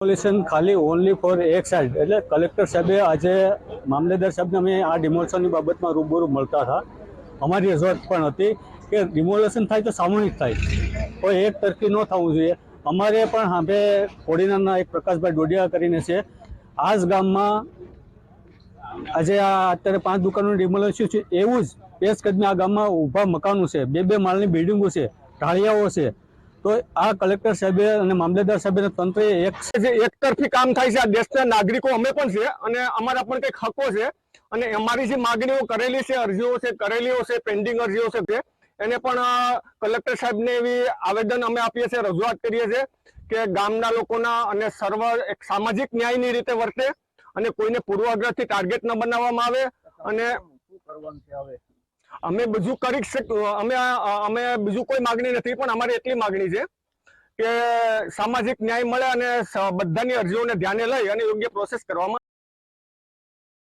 Demolition ખાલી only four એક side એટલે કલેક્ટર સાહેબે આજે મામલેદાર સાહેબને અમે આ ડિમોલિશનની બાબતમાં રૂબરૂ મળતા હતા. અમારી રજૂઆત પણ હતી કે ડિમોલિશન થાય તો સામૂહિક થાય. કોઈ એક તરફી ન થવું જોઈએ. અમારે પણ હાંભે કોડીનારના એક પ્રકાશભાઈ ડોડિયા કરીને છે. આ જ ગામમાં આજે આ અત્યારે પાંચ દુકાનનું ડિમોલિશન છે. એવું જ પેશ આ ગામમાં ઊભા મકાનો છે. બે બે માળની બિલ્ડિંગો છે. ઢાળિયાઓ છે. તો આ કલેક્ટર સાહેબે અને મામલેદાર સાહેબે તંત્રએ એક એકતરફી કામ થાય છે આ દેશના નાગરિકો અમે પણ છે અને અમારા પણ કંઈક હકો છે. અને અમારી જે માગણીઓ કરેલી છે, અરજીઓ છે, કરેલીઓ છે પેન્ડિંગ અરજીઓ છે તે, એને પણ કલેક્ટર સાહેબને એવી આવેદન અમે આપીએ છીએ, રજૂઆત કરીએ છીએ કે ગામના લોકોના અને સર્વ એક સામાજિક ન્યાયની રીતે વર્તે અને કોઈને પૂર્વાગ્રહથી ટાર્ગેટ ન બનાવવામાં આવે અને અમે બધું કરી અમે અમે બીજું કોઈ માગણી નથી, પણ અમારી એટલી માગણી છે કે સામાજિક ન્યાય મળે અને બધાની અરજીઓને ધ્યાને લઈ અને યોગ્ય પ્રોસેસ કરવામાં